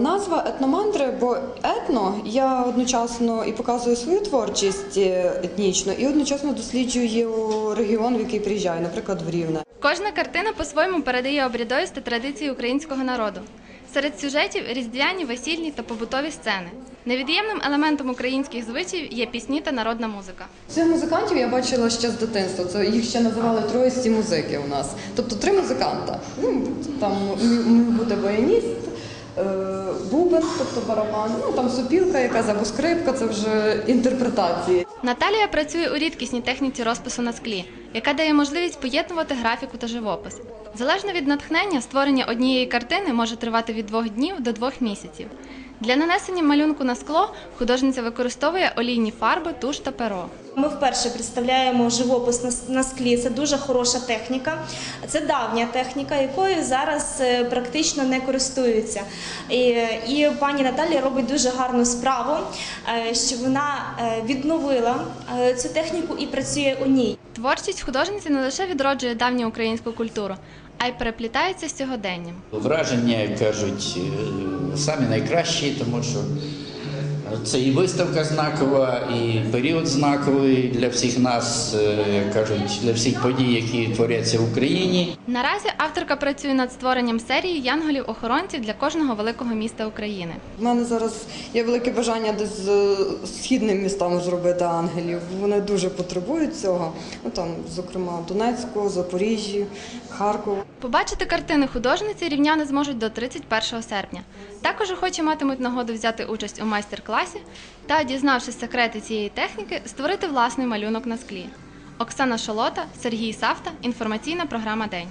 Назва етномандри, бо етно я одночасно і показую свою творчість е, етнічну, і одночасно досліджую регіон, в який приїжджаю, наприклад, в Рівне. Кожна картина по-своєму передає обрядовість та традиції українського народу. Серед сюжетів різдвяні, весільні та побутові сцени. Невід'ємним елементом українських звичаїв є пісні та народна музика. Цих музикантів я бачила ще з дитинства. Це їх ще називали троїсті музики у нас. Тобто три музиканта. Ну там міг бути баяніст, бубен, тобто барабан, ну там супілка, якась або скрипка, це вже інтерпретації. Наталія працює у рідкісній техніці розпису на склі, яка дає можливість поєднувати графіку та живопис. Залежно від натхнення, створення однієї картини може тривати від двох днів до двох місяців. Для нанесення малюнку на скло художниця використовує олійні фарби, туш та перо. Ми вперше представляємо живопис на склі. Це дуже хороша техніка. Це давня техніка, якою зараз е, практично не користуються. І, і пані Наталія робить дуже гарну справу, е, що вона е, відновила цю техніку і працює у ній. Творчість художниці не лише відроджує давню українську культуру, а й переплітається з сьогоденням. Враження, як кажуть, е, самі найкращі, тому що це і виставка знакова, і період знаковий для всіх нас, е, як кажуть, для всіх подій, які творяться в Україні. Наразі авторка працює над створенням серії янголів-охоронців для кожного великого міста України. У мене зараз є велике бажання десь з східним містам зробити ангелів. Вони дуже потребують цього. Ну там, зокрема, Донецьку, Запоріжжі, Харков. Побачити картини художниці рівняни зможуть до 31 серпня. Також охочі матимуть нагоду взяти участь у майстер-класі та, дізнавшись секрети цієї техніки, створити власний малюнок на склі. Оксана Шолота, Сергій Савта, інформаційна програма День.